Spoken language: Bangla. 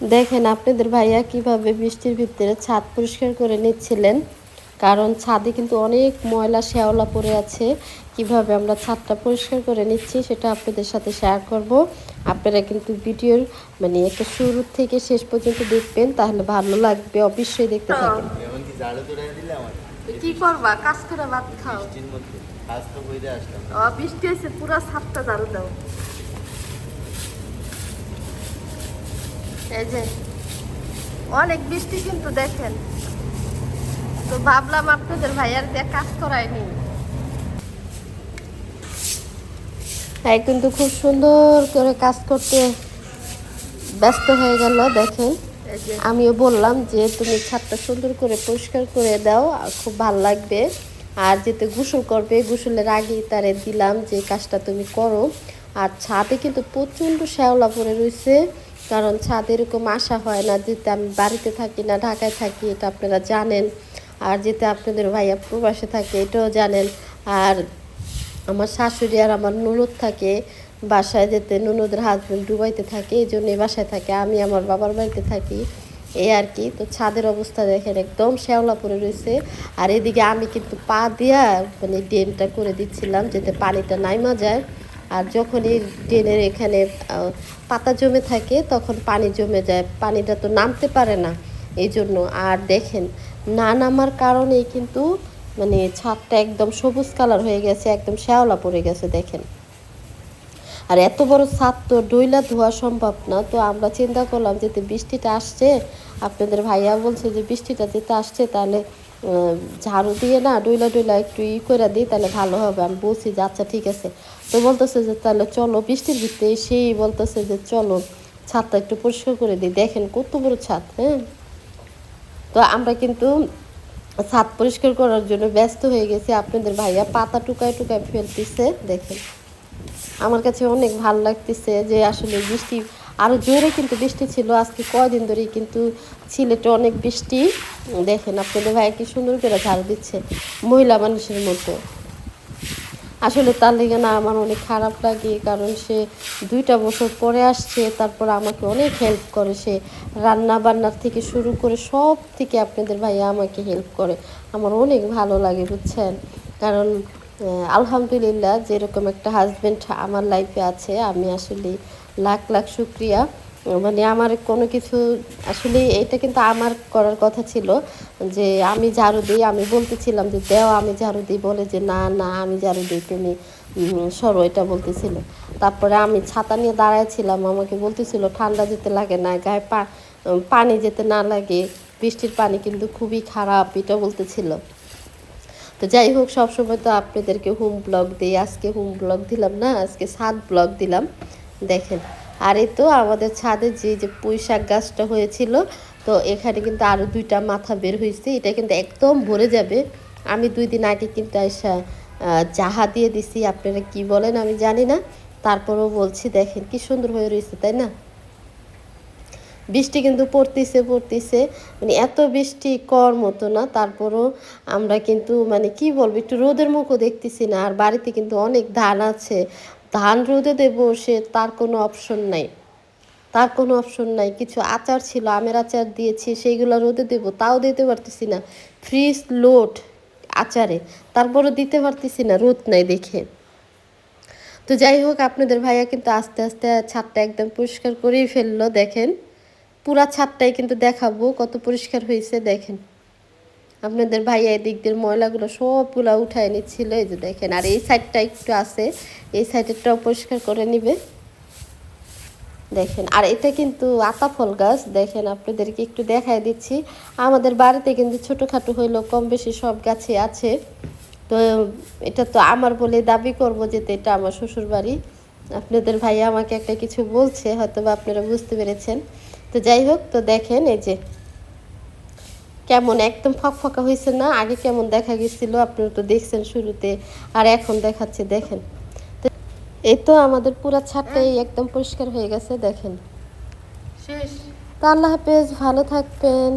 দেখেন আপনাদের ভাইয়া কীভাবে বৃষ্টির ভিতরে ছাদ পরিষ্কার করে নিচ্ছিলেন। কারণ ছাদে কিন্তু অনেক ময়লা শ্যাওলা পড়ে আছে। কীভাবে আমরা ছাদটা পরিষ্কার করে নিচ্ছি সেটা আপনাদের সাথে শেয়ার করব। আপনারা কিন্তু ভিডিওর মানে একটা শুরু থেকে শেষ পর্যন্ত দেখবেন তাহলে ভালো লাগবে। অবশ্যই দেখতে থাকেন। দিলে আমার কি করবা? কাজ করে ভাত খাও। বৃষ্টির মধ্যে কাজ তো বইতে আসলাম। বৃষ্টি পুরো ছাদটা ঝাড়ু দাও। এই যে অনেক বৃষ্টি কিন্তু দেখেন। তো ভাবলাম আপনাদের ভাইয়ার দিয়ে কাজ করায়নি তাই কিন্তু খুব সুন্দর করে কাজ করতে ব্যস্ত হয়ে গেল দেখেন। আমিও বললাম যে তুমি ছাদটা সুন্দর করে পরিষ্কার করে দাও আর খুব ভালো লাগবে। আর যেতে গোসল করবে গোসলের আগেই তারে দিলাম যে কাজটা তুমি করো। আর ছাদে কিন্তু প্রচণ্ড শ্যাওলা পরে রয়েছে কারণ ছাদে এরকম আসা হয় না, যেতে আমি বাড়িতে থাকি না, ঢাকায় থাকি, এটা আপনারা জানেন। আর যেতে আপনাদের ভাইয়া প্রবাসে থাকে, এটাও জানেন। আর আমার শাশুড়ি আর আমার ননদ থাকে, বাসায় যেতে ননদের হাজবেন্ড ডুবাইতে থাকে, এই জন্য বাসায় থাকে। আমি আমার বাবার বাড়িতে থাকি, এই আর কি। তো ছাদের অবস্থা দেখেন, একদম শ্যাওলা পড়ে রয়েছে। আর এদিকে আমি কিন্তু পা দিয়া মানে ড্রেনটা করে দিচ্ছিলাম, যাতে পানিটা নাইমা যায়। আর যখন এই ড্রেনের এখানে পাতা জমে থাকে, তখন পানি জমে যায়। পানিটা তো নামতে পারে না এই জন্য আর দেখেন, না নামার কারণেই কিন্তু মানে ছাদটা একদম সবুজ কালার হয়ে গেছে, একদম শ্যাওলা পড়ে গেছে, দেখেন। আর এত বড় ছাদ তো ডইলা ধোয়া সম্ভব না। তো আমরা চিন্তা করলাম যেতে বৃষ্টিটা আসছে, আপনাদের ভাইয়া বলছে যে বৃষ্টিটা যেতে আসছে, তাহলে ঝাড়ু দিয়ে না ডইলা ডইলা একটু ই করে দিই, তাহলে ভালো হবে। আমি বলছি, যে আচ্ছা ঠিক আছে। তো বলতেছে যে, তাহলে চলো, বৃষ্টির ভিতরে সেই বলতেছে যে, চলো, ছাদটা একটু পরিষ্কার করে দিই। দেখেন কত বড় ছাদ হ্যাঁ? তো আমরা কিন্তু ছাদ পরিষ্কার করার জন্য ব্যস্ত হয়ে গেছি। আপনাদের ভাইয়া পাতা টুকায় টুকায় ফেলতেছে, দেখেন। আমার কাছে অনেক ভালো লাগতেছে যে, আসলে বৃষ্টি আরও জোরে কিন্তু বৃষ্টি ছিল, আজকে কয়দিন ধরেই কিন্তু সিলেটে অনেক বৃষ্টি। দেখেন আপনাদের ভাই কি সুন্দর করে ঝাড়ু দিচ্ছে মহিলা মানুষের মতো। আসলে তার লেগে না আমার অনেক খারাপ লাগে, কারণ সে দুইটা বছর পরে আসছে, তারপর আমাকে অনেক হেল্প করে। সে রান্না বান্নার থেকে শুরু করে সব থেকে আপনাদের ভাইয়া আমাকে হেল্প করে। আমার অনেক ভালো লাগে, বুঝছেন? কারণ আলহামদুলিল্লাহ যেরকম একটা হাজব্যান্ড আমার লাইফে আছে, আমি আসলে লাখ লাখ শুক্রিয়া। মানে আমার কোনো কিছু আসলে এটা কিন্তু আমার করার কথা ছিল যে আমি ঝাড়ু দিই, আমি বলতেছিলাম যে দেও, আমি ঝাড়ু দিই। বলে যে না না, আমি ঝাড়ু দিই, তুমি সরো, এটা বলতেছিল। তারপরে আমি ছাতা নিয়ে দাঁড়াইছিলাম, আমাকে বলতেছিল, ঠান্ডা যেতে লাগে না, গায়ে পা, পানি যেতে না লাগে, বৃষ্টির পানি কিন্তু খুবই খারাপ, এটা বলতেছিল। তো যাই হোক, সবসময় তো আপনাদেরকে হোম ব্লগ দিই, আজকে হোম ব্লগ দিলাম না, আজকে ছাদ ব্লগ দিলাম। দেখেন। আর তো আমাদের ছাদে যে যে পুঁই শাক গাছটা হয়েছিল তো এখানে কিন্তু আরও দুইটা মাথা বের হয়েছে। এটা কিন্তু একদম ভরে যাবে। আমি দুই দিন আগে কিন্তু আহ, জাহা দিয়ে দিছি। আপনারা কি বলেন আমি জানি না। তারপরেও বলছি দেখেন কি সুন্দর হয়ে রয়েছে তাই না? বৃষ্টি কিন্তু পড়তেছে পড়তেছে। মানে এত বৃষ্টি কর মতো না। তারপরও আমরা কিন্তু মানে কি বলব একটু রোদের মুখও দেখতেছি না। আর বাড়িতে কিন্তু অনেক ধান আছে। ধান রোদে দেবো সে তার কোনো অপশন নাই। তার কোনো অপশন নাই। কিছু আচার ছিল, আমের আচার দিয়েছি, সেইগুলো রোদে দেবো। তাও দিতে পারতেছি না। ফ্রিজ লোড আচারে। তারপরও দিতে পারতেছি না, রোদ নাই দেখে। তো যাই হোক, আপনাদের ভাইয়া কিন্তু আস্তে আস্তে ছাদটা একদম পরিষ্কার করেই ফেলল, দেখেন। পুরা ছাদটাই কিন্তু দেখাবো, কত পরিষ্কার হয়েছে, দেখেন। আপনাদের ভাইয়া এদিক দিয়ে ময়লাগুলো সবগুলো উঠায় নিচ্ছিল, এই যে দেখেন। আর এই সাইডটা একটু আছে, এই সাইডেরটাও পরিষ্কার করে নিবে। দেখেন, আর এটা কিন্তু আতা ফল গাছ, দেখেন আপনাদেরকে একটু দেখায় দিচ্ছি। আমাদের বাড়িতে কিন্তু ছোটোখাটো হইলেও কম বেশি সব গাছে আছে। তো এটা তো আমার বলে দাবি করব যে এটা আমার শ্বশুর বাড়ি আপনাদের ভাইয়া আমাকে একটা কিছু বলছে হয়তো বা আপনারা বুঝতে পেরেছেন। তো যাই হোক, তো দেখেন এই যে কেমন? একদম ফকফকা হয়েছে না? আগে কেমন দেখা গেছিল? আপনারা তো দেখছেন শুরুতে। আর এখন দেখাচ্ছে দেখেন। এই তো আমাদের পুরা ছাদটাই একদম পরিষ্কার হয়ে গেছে দেখেন। শেষ। তো আল্লাহ হাফেজ ভালো থাকবেন।